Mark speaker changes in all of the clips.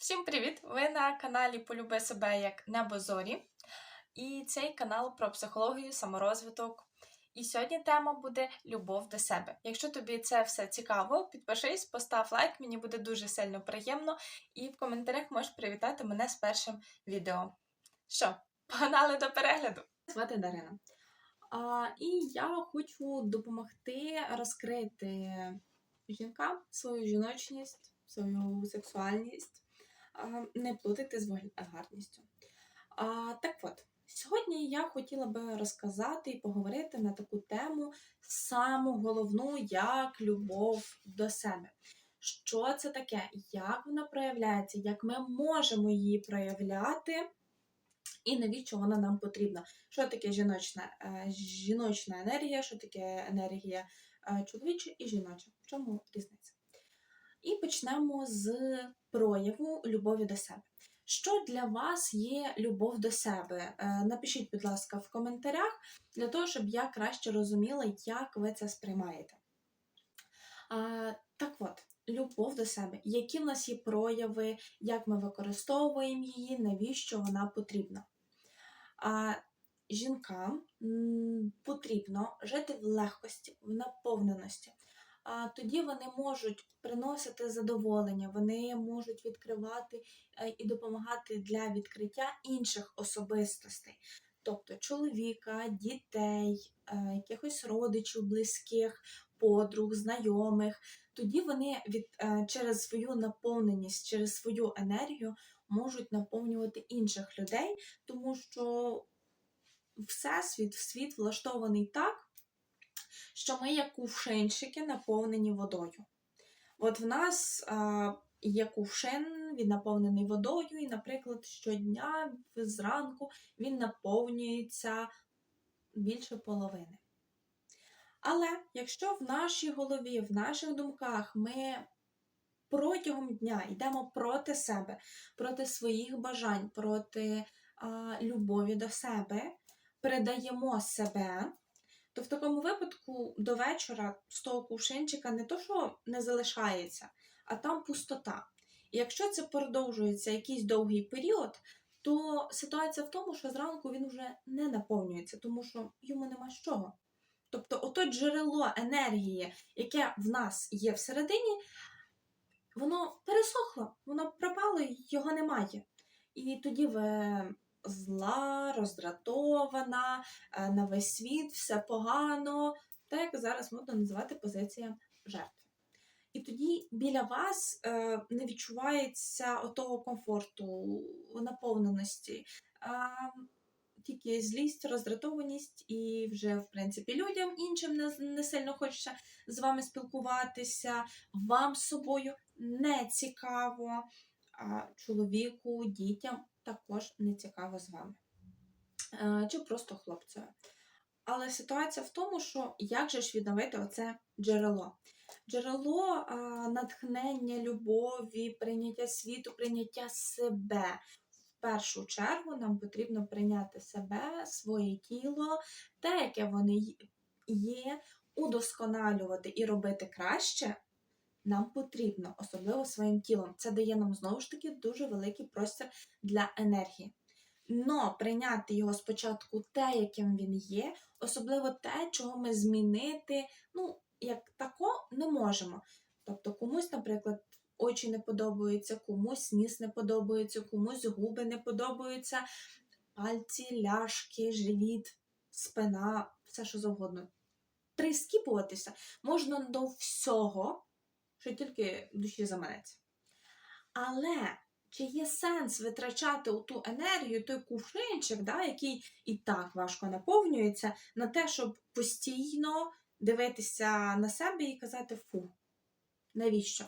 Speaker 1: Всім привіт! Ви на каналі Полюби себе як Небозорі. І цей канал про психологію, саморозвиток. І сьогодні тема буде любов до себе. Якщо тобі це все цікаво, підпишись, постав лайк, мені буде дуже сильно приємно. І в коментарях можеш привітати мене з першим відео. Що, погнали до перегляду! Звати Дарина. А, і я хочу допомогти розкрити жінкам свою жіночність, свою сексуальність, не плутати з вульгарністю. А, так от, сьогодні я хотіла би розказати і поговорити на таку тему саму головну, як любов до себе. Що це таке? Як вона проявляється, як ми можемо її проявляти, і навіщо вона нам потрібна? Що таке жіночна, е, жіночна енергія, що таке енергія е, чоловіча і жіноча? В чому різниця? І почнемо з прояву любові до себе. Що для вас є любов до себе? Е, Напишіть, будь ласка, в коментарях для того, щоб я краще розуміла, як ви це сприймаєте. А, Так от, любов до себе. Які в нас є прояви, як ми використовуємо її, навіщо вона потрібна? А, Жінкам потрібно жити в легкості, в наповненості. А тоді вони можуть приносити задоволення, вони можуть відкривати е, і допомагати для відкриття інших особистостей, тобто чоловіка, дітей, е, якихось родичів, близьких, подруг, знайомих. Тоді вони від, е, через свою наповненість, через свою енергію можуть наповнювати інших людей, тому що всесвіт, світ влаштований так що ми як кувшинчики наповнені водою. От в нас а, є кувшин, він наповнений водою, і, наприклад, щодня зранку він наповнюється більше половини. Але якщо в нашій голові, в наших думках ми протягом дня йдемо проти себе, проти своїх бажань, проти а, любові до себе, передаємо себе, то в такому випадку до вечора з того кувшинчика не то, що не залишається, а там пустота. І якщо це продовжується якийсь довгий період, то ситуація в тому, що зранку він вже не наповнюється, тому що йому нема з чого. Тобто, ото джерело енергії, яке в нас є всередині, воно пересохло, воно пропало, його немає. І тоді ви зла, роздратована, е, на весь світ, все погано, так як зараз можна називати позиція жертви. І тоді біля вас е, не відчувається отого комфорту, наповненості, тільки злість, роздратованість, і вже, в принципі, людям іншим не, не сильно хочеться з вами спілкуватися, вам з собою не цікаво, а чоловіку, дітям також не цікаво з вами. Е, чи просто хлопцеве. Але ситуація в тому, що як же ж відновити оце джерело? Джерело натхнення, любові, прийняття світу, прийняття себе. В першу чергу нам потрібно прийняти себе, своє тіло, те, яке вони є, удосконалювати і робити краще. Нам потрібно, особливо своїм тілом. Це дає нам знову ж таки дуже великий простір для енергії. Но прийняти його спочатку те, яким він є, особливо те, чого ми змінити, ну, як тако, не можемо. Тобто комусь, наприклад, очі не подобаються, комусь ніс не подобається, комусь губи не подобаються, пальці, ляшки, живіт, спина, все що завгодно. Прискіпуватися можна до всього, що тільки душі заманеться. Але чи є сенс витрачати ту енергію, той кувшинчик, да, який і так важко наповнюється, на те, щоб постійно дивитися на себе і казати фу, навіщо?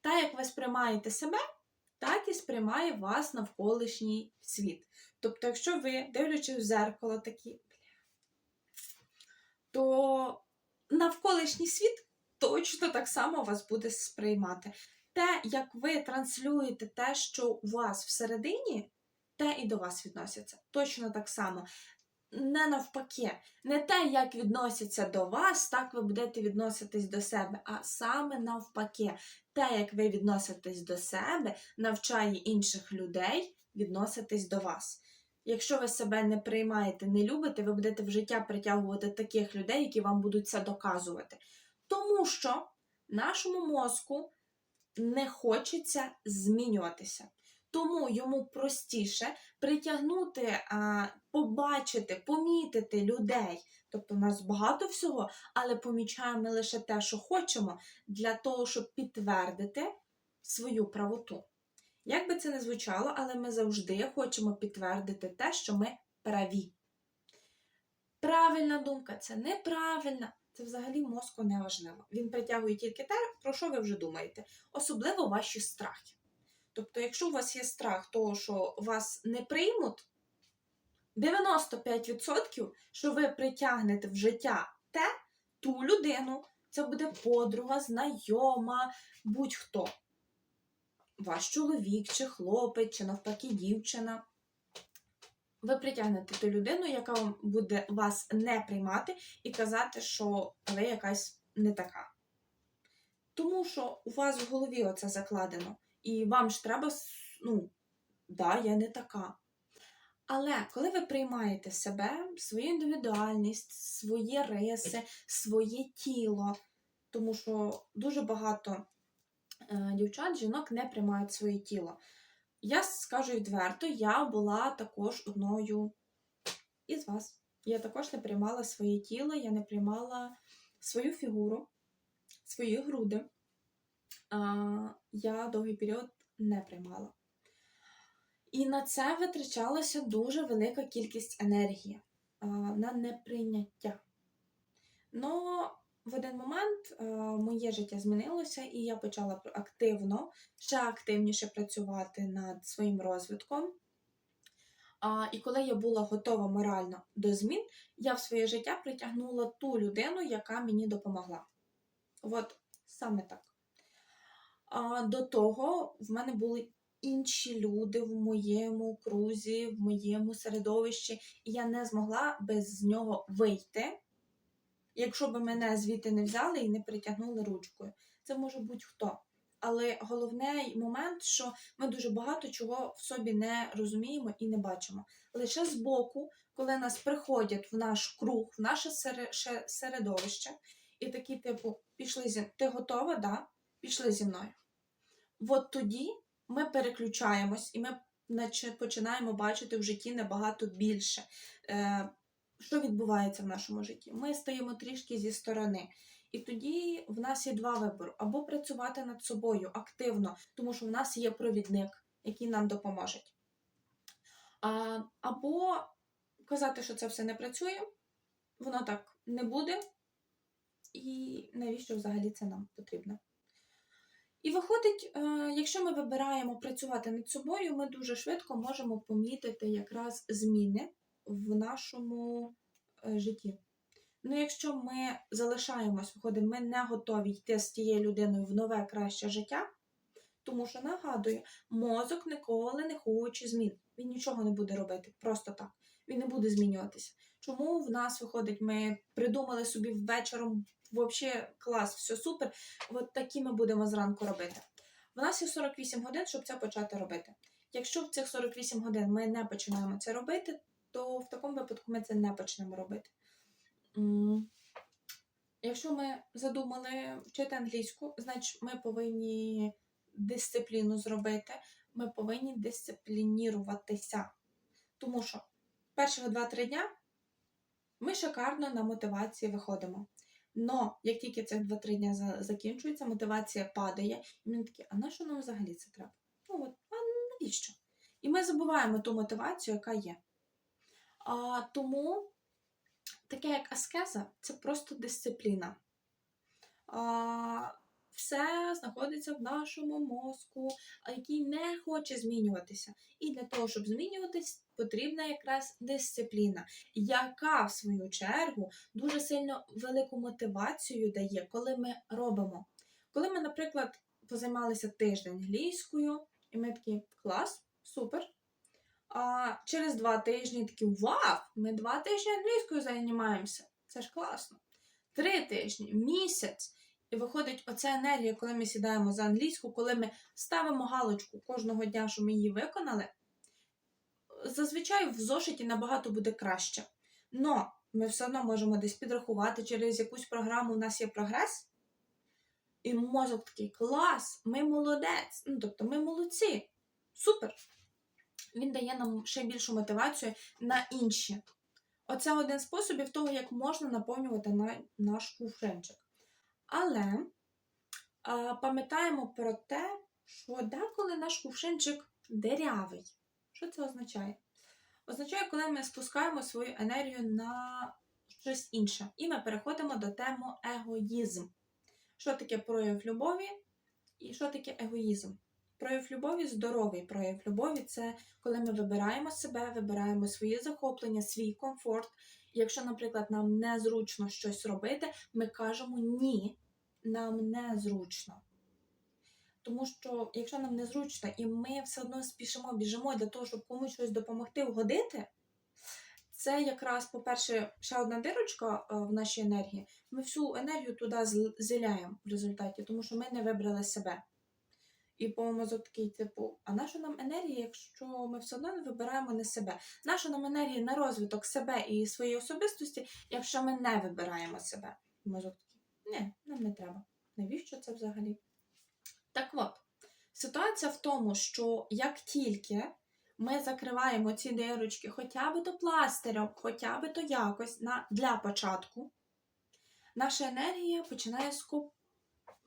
Speaker 1: Так, як ви сприймаєте себе, так і сприймає вас навколишній світ. Тобто, якщо ви, дивлячись в зеркало, такі, то навколишній світ точно так само вас буде сприймати те, як ви транслюєте те, що у вас всередині, те і до вас відносяться. Точно так само. не навпаки, не те, як відносяться до вас, так ви будете відноситись до себе, а саме навпаки, те, як ви відноситесь до себе, навчає інших людей відноситись до вас. Якщо ви себе не приймаєте, не любите, ви будете в життя притягувати таких людей, які вам будуть це доказувати. Тому що нашому мозку не хочеться змінюватися. Тому йому простіше притягнути, побачити, помітити людей. Тобто, у нас багато всього, але помічаємо ми лише те, що хочемо, для того, щоб підтвердити свою правоту. Як би це не звучало, але ми завжди хочемо підтвердити те, що ми праві. Правильна думка це неправильна. Це взагалі мозку не важливо. Він притягує тільки те, про що ви вже думаєте, особливо ваші страхи. Тобто, якщо у вас є страх того, що вас не приймуть, 95%, що ви притягнете в життя те, ту людину, це буде подруга, знайома, будь-хто. Ваш чоловік, чи хлопець, чи навпаки дівчина. Ви притягнете ту людину, яка вам буде вас не приймати і казати, що ви якась не така. Тому що у вас в голові оце закладено. І вам ж треба, ну, да, я не така. Але коли ви приймаєте себе, свою індивідуальність, свої риси, своє тіло, тому що дуже багато е, дівчат, жінок не приймають своє тіло. Я скажу відверто, я була також одною із вас. Я також не приймала своє тіло, я не приймала свою фігуру, свої груди. Я довгий період не приймала. І на це витрачалася дуже велика кількість енергії на неприйняття. Но в один момент моє життя змінилося, і я почала активно, ще активніше працювати над своїм розвитком. А, і коли я була готова морально до змін, я в своє життя притягнула ту людину, яка мені допомогла. От саме так. А до того в мене були інші люди в моєму крузі, в моєму середовищі, і я не змогла без нього вийти, якщо б мене звідти не взяли і не притягнули ручкою. Це може бути хто. Але головний момент, що ми дуже багато чого в собі не розуміємо і не бачимо. Лише збоку, коли нас приходять в наш круг, в наше середовище, і такі, типу, пішли зі ти готова? Да? Пішли зі мною. От тоді ми переключаємось і ми починаємо бачити в житті набагато більше. Що відбувається в нашому житті? Ми стаємо трішки зі сторони. І тоді в нас є два вибори: або працювати над собою активно, тому що в нас є провідник, який нам допоможе. А, Або казати, що це все не працює, воно так не буде. І навіщо взагалі це нам потрібно? І виходить, е, якщо ми вибираємо працювати над собою, ми дуже швидко можемо помітити якраз зміни в нашому е, житті. Ну, якщо ми залишаємось, виходить, ми не готові йти з тією людиною в нове краще життя, тому що нагадую, мозок ніколи не хоче змін. Він нічого не буде робити, просто так. Він не буде змінюватися. Чому в нас виходить, ми придумали собі вечором взагалі клас, все супер. От такі ми будемо зранку робити. В нас є 48 годин, щоб це почати робити. Якщо в цих 48 годин ми не починаємо це робити, то в такому випадку ми це не почнемо робити. Якщо ми задумали вчити англійську, значить ми повинні дисципліну зробити, ми повинні дисциплініруватися. Тому що перших 2-3 дня ми шикарно на мотивації виходимо. Но як тільки цих 2-3 дня закінчується, мотивація падає, і ми такі, а на що нам взагалі це треба? Ну от, а навіщо? І ми забуваємо ту мотивацію, яка є. А, Тому таке як аскеза це просто дисципліна. А, Все знаходиться в нашому мозку, який не хоче змінюватися. І для того, щоб змінюватись, потрібна якраз дисципліна, яка, в свою чергу, дуже сильно велику мотивацію дає, коли ми робимо. Коли ми, наприклад, позаймалися тиждень англійською, і ми такі клас, супер. А через два тижні такі вау! Ми два тижні англійською займаємося. Це ж класно. Три тижні, місяць. І виходить оця енергія, коли ми сідаємо за англійську, коли ми ставимо галочку кожного дня, що ми її виконали. Зазвичай в зошиті набагато буде краще. Но ми все одно можемо десь підрахувати через якусь програму, у нас є прогрес. І мозок такий клас, ми молодець. Ну, тобто ми молодці. Супер. Він дає нам ще більшу мотивацію на інші. Оце один з способів того, як можна наповнювати на наш кувшинчик. Але пам'ятаємо про те, що деколи наш кувшинчик дирявий. Що це означає? Означає, коли ми спускаємо свою енергію на щось інше. І ми переходимо до теми егоїзм. Що таке прояв любові і що таке егоїзм? Прояв любові здоровий прояв любові це коли ми вибираємо себе, вибираємо свої захоплення, свій комфорт. Якщо, наприклад, нам незручно щось робити, ми кажемо ні, нам незручно. Тому що, якщо нам незручно, і ми все одно спішимо, біжимо для того, щоб комусь щось допомогти вгодити, це якраз, по-перше, ще одна дирочка е, в нашій енергії. Ми всю енергію туди зіляємо в результаті, тому що ми не вибрали себе. І по мозок такий, типу, а наша нам енергія, якщо ми все одно не вибираємо не себе? Наша нам енергія на розвиток себе і своєї особистості, якщо ми не вибираємо себе? Мозок такий, ні, нам не треба. Навіщо це взагалі? Так от, ситуація в тому, що як тільки ми закриваємо ці дирочки хоча б то пластирем, хоча б то якось на, для початку, наша енергія починає скуп,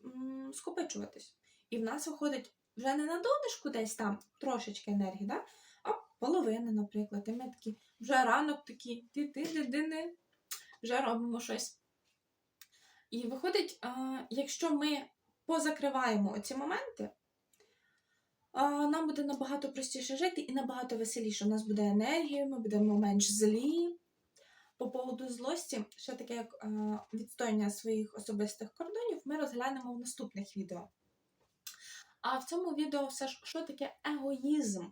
Speaker 1: м, скопичуватись. І в нас виходить вже не на донышку десь там трошечки енергії, да? а половина, наприклад. І ми такі, вже ранок такі, ти ти дитини, вже робимо щось. І виходить, якщо ми позакриваємо ці моменти, нам буде набагато простіше жити і набагато веселіше. У нас буде енергія, ми будемо менш злі. По поводу злості, ще таке як а, відстояння своїх особистих кордонів, ми розглянемо в наступних відео. А в цьому відео все ж що таке егоїзм?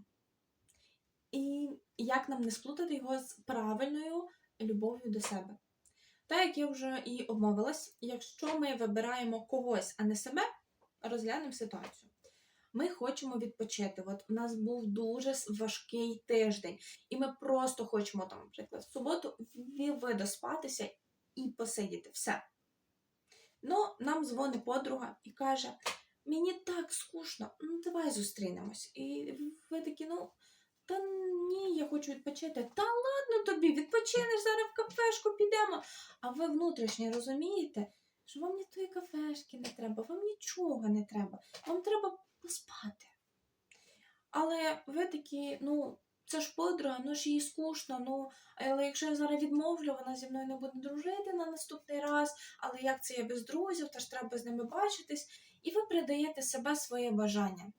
Speaker 1: І як нам не сплутати його з правильною любов'ю до себе. Та як я вже і обмовилась, якщо ми вибираємо когось, а не себе, розглянемо ситуацію. Ми хочемо відпочити. От у нас був дуже важкий тиждень, і ми просто хочемо там, наприклад, в суботу видоспатися і посидіти. Все. Ну, нам дзвонить подруга і каже: мені так скучно, ну давай зустрінемось. І ви такі, ну, та ні, я хочу відпочити. Та ладно тобі, відпочинеш, зараз в кафешку підемо. А ви внутрішньо розумієте, що вам ні тої кафешки не треба, вам нічого не треба, вам треба поспати. Але ви такі, ну, це ж подруга, ну ж їй скучно, ну, але якщо я зараз відмовлю, вона зі мною не буде дружити на наступний раз, але як це я без друзів, та ж треба з ними бачитись. І ви придаєте себе своє бажання.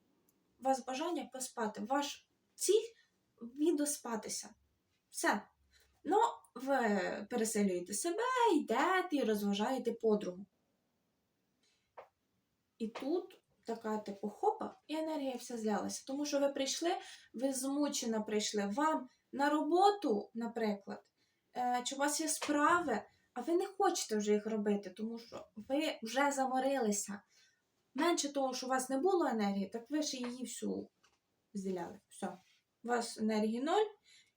Speaker 1: У вас бажання поспати. Ваш ціль відоспатися. Все. Ну, ви переселюєте себе, йдете і розважаєте подругу. І тут така, типу, хопа, і енергія вся злялася. Тому що ви прийшли, ви змучено прийшли. Вам на роботу, наприклад, е, чи у вас є справи, а ви не хочете вже їх робити, тому що ви вже заморилися. Менше того, що у вас не було енергії, так ви ж її всю зділяли. Все. У вас енергії ноль,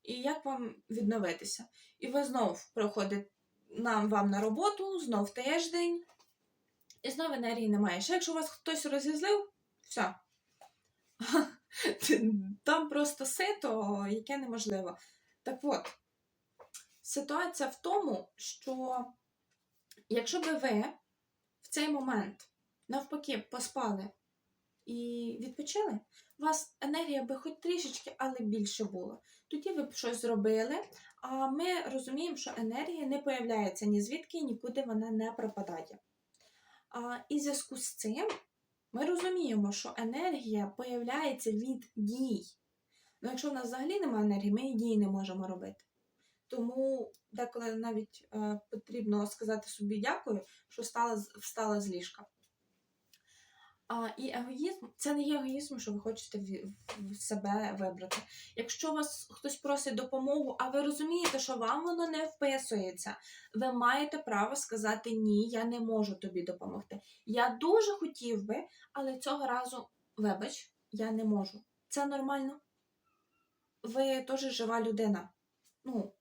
Speaker 1: і як вам відновитися? І ви знов приходите нам вам на роботу, знов тиждень, і знов енергії немає. Ще якщо вас хтось розізлив, все. Там просто сито, яке неможливо. Так от, ситуація в тому, що якщо би ви в цей момент навпаки поспали і відпочили, у вас енергія би хоч трішечки, але більше було. Тоді ви б щось зробили, а ми розуміємо, що енергія не появляється ні звідки, нікуди вона не пропадає. А, і в зв'язку з цим ми розуміємо, що енергія появляється від дій. Ну, якщо в нас взагалі немає енергії, ми і дії не можемо робити. Тому деколи навіть е, потрібно сказати собі дякую, що стала, з- встала з ліжка. А, і егоїзм це не є егоїзм, що ви хочете в, себе вибрати. Якщо вас хтось просить допомогу, а ви розумієте, що вам воно не вписується, ви маєте право сказати ні, я не можу тобі допомогти. Я дуже хотів би, але цього разу, вибач, я не можу. Це нормально. Ви теж жива людина. Ну,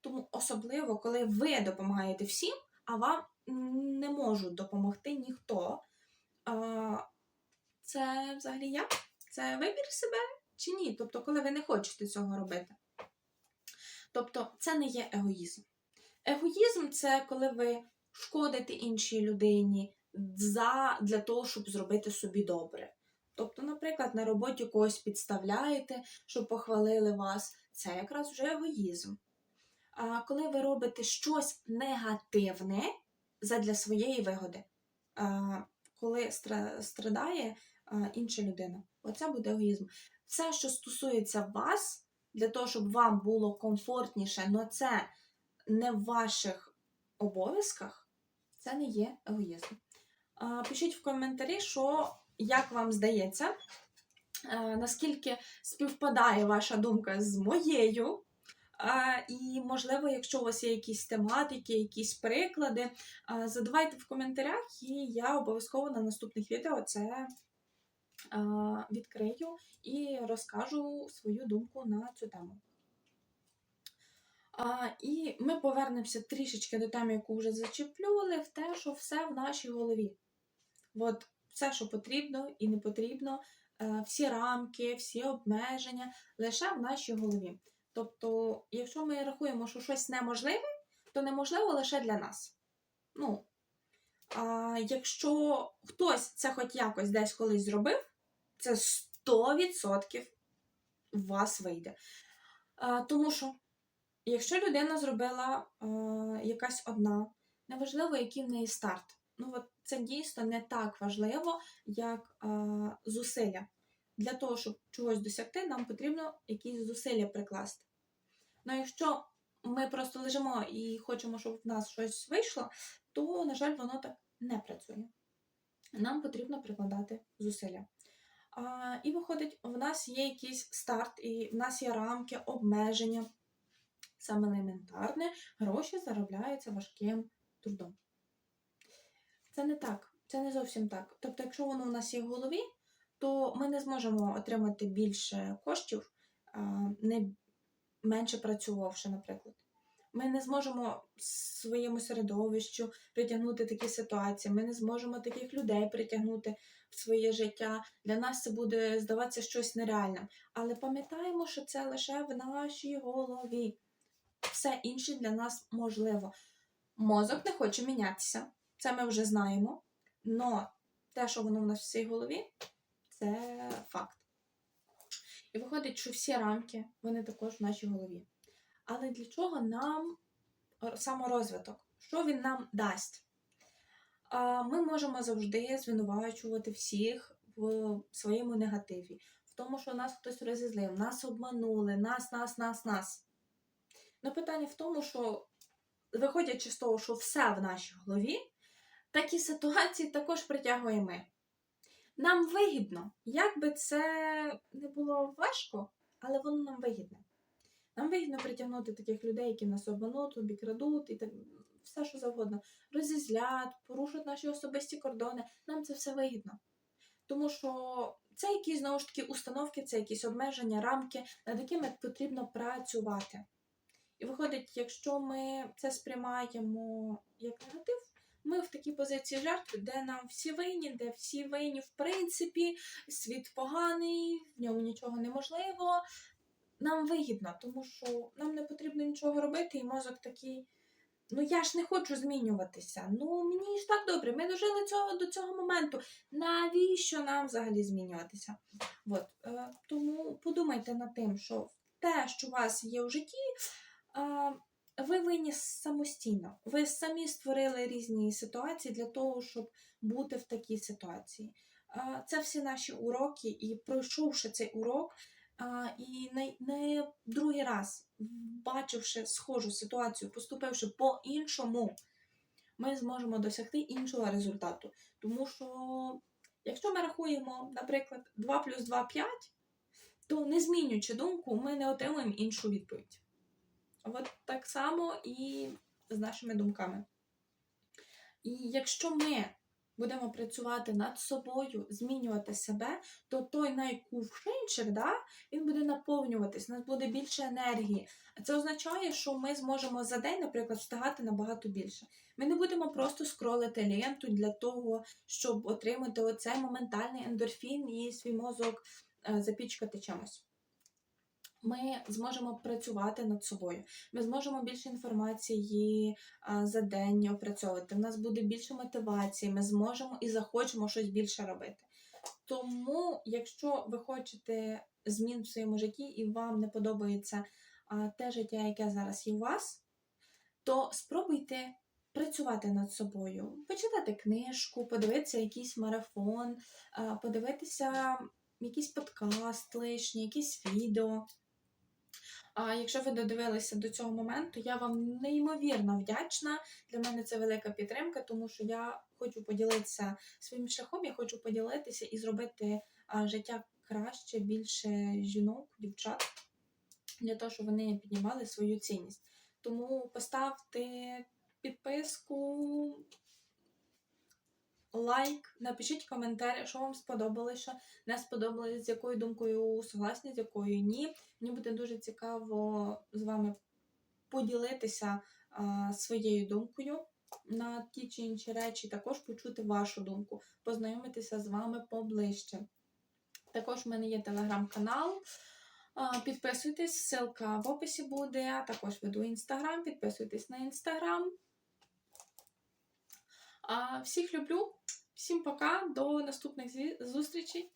Speaker 1: тому особливо, коли ви допомагаєте всім, а вам не можуть допомогти ніхто. Це взагалі як? Це вибір себе чи ні? Тобто, коли ви не хочете цього робити. Тобто, це не є егоїзм. Егоїзм це коли ви шкодите іншій людині для того, щоб зробити собі добре. Тобто, наприклад, на роботі когось підставляєте, щоб похвалили вас. Це якраз вже егоїзм. А коли ви робите щось негативне задля своєї вигоди, коли стра- страдає інша людина, оце буде егоїзм. Все, що стосується вас, для того, щоб вам було комфортніше, але це не в ваших обов'язках, це не є егоїзм. Пишіть в коментарі, що як вам здається, е, наскільки співпадає ваша думка з моєю. А, і, можливо, якщо у вас є якісь тематики, якісь приклади, а, задавайте в коментарях, і я обов'язково на наступних відео це а, відкрию і розкажу свою думку на цю тему. А, і ми повернемося трішечки до теми, яку вже зачеплювали, в те, що все в нашій голові. От все, що потрібно і не потрібно, е, всі рамки, всі обмеження лише в нашій голові. Тобто, якщо ми рахуємо, що щось неможливе, то неможливо лише для нас. Ну, а якщо хтось це хоч якось десь колись зробив, це 100% у вас вийде. А, тому що, якщо людина зробила а, якась одна, неважливо, який в неї старт. Ну, от це дійсно не так важливо, як а, зусилля. Для того, щоб чогось досягти, нам потрібно якісь зусилля прикласти. Ну, якщо ми просто лежимо і хочемо, щоб в нас щось вийшло, то, на жаль, воно так не працює. Нам потрібно прикладати зусилля. А, і виходить, в нас є якийсь старт, і в нас є рамки, обмеження. Саме елементарне, гроші заробляються важким трудом. Це не так, це не зовсім так. Тобто, якщо воно у нас є в голові, то ми не зможемо отримати більше коштів, не менше працювавши, наприклад. Ми не зможемо своєму середовищу притягнути такі ситуації, ми не зможемо таких людей притягнути в своє життя. Для нас це буде здаватися щось нереальним. Але пам'ятаємо, що це лише в нашій голові. Все інше для нас можливо. Мозок не хоче мінятися, це ми вже знаємо. Но те, що воно в нас в цій голові, це факт. І виходить, що всі рамки, вони також в нашій голові. Але для чого нам саморозвиток? Що він нам дасть? Ми можемо завжди звинувачувати всіх в своєму негативі, в тому, що нас хтось розізлив, нас обманули, нас, нас, нас, нас. Но питання в тому, що, виходячи з того, що все в нашій голові, такі ситуації також притягуємо ми. Нам вигідно, як би це не було важко, але воно нам вигідне. Нам вигідно притягнути таких людей, які нас обмануть, обікрадуть і так все, що завгодно. Розізлять, порушать наші особисті кордони. Нам це все вигідно. Тому що це якісь знову ж таки установки, це якісь обмеження, рамки, над якими потрібно працювати. І виходить, якщо ми це сприймаємо як негатив, ми в такій позиції жертви, де нам всі винні, де всі винні, в принципі, світ поганий, в ньому нічого неможливо. Нам вигідно, тому що нам не потрібно нічого робити, і мозок такий. Ну я ж не хочу змінюватися. Ну мені ж так добре. Ми дожили цього до цього моменту. Навіщо нам взагалі змінюватися? От, е, тому подумайте над тим, що те, що у вас є в житті, е, ви винні самостійно. Ви самі створили різні ситуації для того, щоб бути в такій ситуації. Це всі наші уроки, і пройшовши цей урок. І не, не другий раз, бачивши схожу ситуацію, поступивши по-іншому, ми зможемо досягти іншого результату. Тому що, Якщо ми рахуємо, наприклад, 2 плюс 2 5, то не змінюючи думку, ми не отримуємо іншу відповідь. От так само і з нашими думками. І якщо ми будемо працювати над собою, змінювати себе, то той найкувшинчик, да, він буде наповнюватись, у нас буде більше енергії. А це означає, що ми зможемо за день, наприклад, встигати набагато більше. Ми не будемо просто скролити ленту для того, щоб отримати оцей моментальний ендорфін і свій мозок е, запічкати чимось. Ми зможемо працювати над собою. Ми зможемо більше інформації за день опрацьовувати. У нас буде більше мотивації, ми зможемо і захочемо щось більше робити. Тому, якщо ви хочете змін в своєму житті і вам не подобається те життя, яке зараз є у вас, то спробуйте працювати над собою, почитати книжку, подивитися якийсь марафон, подивитися якийсь подкаст лишній, якісь відео. А якщо ви додивилися до цього моменту, я вам неймовірно вдячна. Для мене це велика підтримка, тому що я хочу поділитися своїм шляхом, я хочу поділитися і зробити життя краще, більше жінок, дівчат, для того, щоб вони піднімали свою цінність. Тому поставте підписку, лайк, напишіть коментар, що вам сподобалося, не сподобалось, з якою думкою согласні, з якою ні. Мені буде дуже цікаво з вами поділитися а, своєю думкою на ті чи інші речі, також почути вашу думку, познайомитися з вами поближче. Також в мене є телеграм-канал. Підписуйтесь, ссылка в описі буде. Також веду інстаграм, підписуйтесь на інстаграм. Всіх люблю, всім пока, до наступних зустрічей.